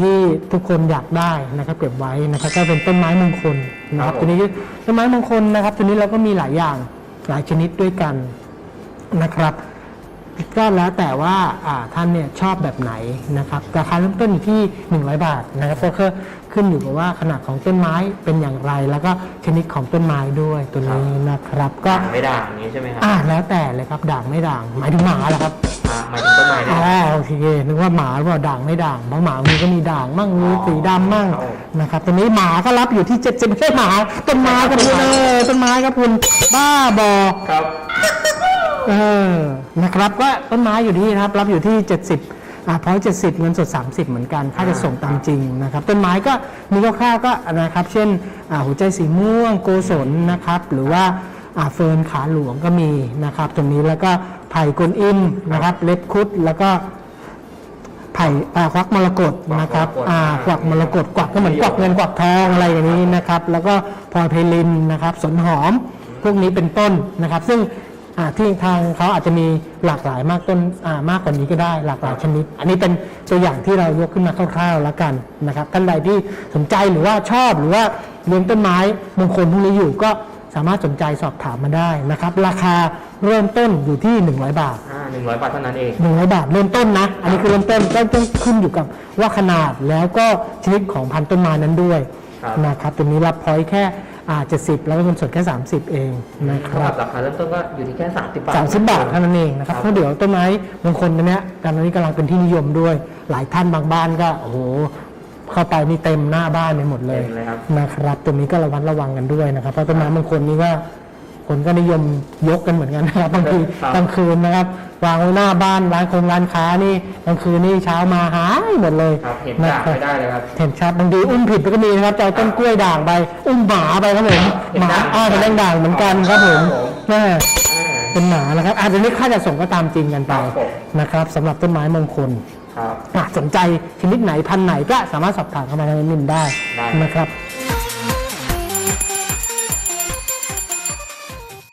ที่ทุกคนอยากได้นะครับเก็บไว้นะครับก็เป็นต้นไม้มงคลนะครับครับผมตัวนี้คือต้นไม้มงคลนะครับตัวนี้เราก็มีหลายอย่างหลายชนิดด้วยกันนะครับ ก็แล้วแต่ว่าอ่าท่านเนี่ยชอบแบบไหนนะครับราคาเริ่มต้นอยู่ที่ 100 บาทนะครับก็คือขึ้นอยู่กับว่าขนาดของต้นไม้เป็นอย่างไร แล้วก็ชนิดของต้นไม้ด้วยตัวนี้นะครับ ก็ด่างไม่ด่างอย่างนี้ใช่ไหมครับอ่าแล้วแต่เลยครับด่างไม่ด่างหมายถึงหมาเหรอครับอ่าหมายถึงต้นไม้เนี่ยอ๋อโอเคนึกว่าหมาว่าด่างไม่ด่างเพราะหมามีก็มีด่างมั่งมีอ๋อสีดำมั่งครับนะครับตัวนี้หมาก็รับอยู่ที่เจ็ดสิบไม่ใช่หมาต้นไม้ครับคุณเออต้นไม้ครับคุณบ้าบอครับ เออนะครับก็ต้นไม้อยู่ที่นะครับ รับอยู่ที่ 70อ่าพอยเจ็ดสิบเงินสด 30 เหมือนกันค่าจะส่งตามจริงนะครับ ต้นไม้ก็มีคร่าวๆก็นะครับ เช่นอ่าหัวใจสีม่วงโกศลนะครับ หรือว่าอ่าเฟิร์นขาหลวงก็มีนะครับ ตรงนี้แล้วก็ไผ่กวนอิมนะครับ เล็บคุดแล้วก็ไผ่อ่าควักมรกตนะครับอ่ากวักมรกตกวักก็เหมือนกวักเงินกวักทองอะไรอย่างนี้นะครับ แล้วก็พลอยไพลินนะครับ สนหอม พวกนี้เป็นต้นนะครับ ซึ่งอ่า ที่ทางเขาอาจจะมีหลากหลายมากต้นอ่ามากกว่านี้ก็ได้หลากหลายชนิด อันนี้เป็นตัวอย่างที่เรายกขึ้นมาคร่าวๆแล้วกันนะครับท่านใดที่สนใจหรือว่าชอบหรือว่าเลี้ยงต้นไม้มงคลพวกนี้อยู่ก็สามารถสนใจสอบถามมาได้นะครับ ราคาเริ่มต้นอยู่ที่ 100 บาทอ่าหนึ่งร้อยบาทเท่านั้นเอง100บาทเริ่มต้นนะ อันนี้คือเริ่มต้นก็ต้องขึ้นอยู่กับว่าขนาดแล้วก็ชนิดของพันธุ์ต้นไม้นั้นด้วยครับนะครับตัวนี้รับพอยต์แค่ อ่า70แล้วก็เงินสดแค่ 30 เองนะคสำหรัรับบราคาเริ่มต้นก็อยู่ที่แค่สามสิบบาท 30 บาทเท่านั้นเองนะครับครับเพราะเดี๋ยวต้นไม้บางคนตัวเนี้ยตอนนี้กำลังเป็นที่นิยมด้วย หลายท่านบางบ้านก็โอ้โหเข้าไปนี่เต็มหน้าบ้านไปหมดเลยเต็มเลยครับนะครับตรงนี้ก็ระวัดระวังกันด้วยนะครับเพราะต้นไม้บางคนนี่ก็ คนก็นิยมยกกันเหมือนกันนะครับบางทีครับกลางคืนนะครับ วางไว้หน้าบ้านร้านคงร้านค้านี่กลางคืนนี่เช้ามาหายหมดเลยครับเห็นนะด่างครับไม่ได้เลยครับเห็นชัดบางทีอุ้มผิดก็มีนะครับจะเอาต้นกล้วยด่างไป อุ้มหมาไปครับผมเห็นหมาด่างอ้าวเห็นด่างเหมือนกันครับผมครับผมแม่อ่าเป็นหมานะครับ อาจจะนี้ค่าจะส่งก็ตามจริงกันไปครับผมนะครับสำหรับต้นไม้มงคลครับอะสนใจชนิดไหนพันธุ์ไหนก็สามารถสอบถามเข้ามาในนิมได้ได้นะครับ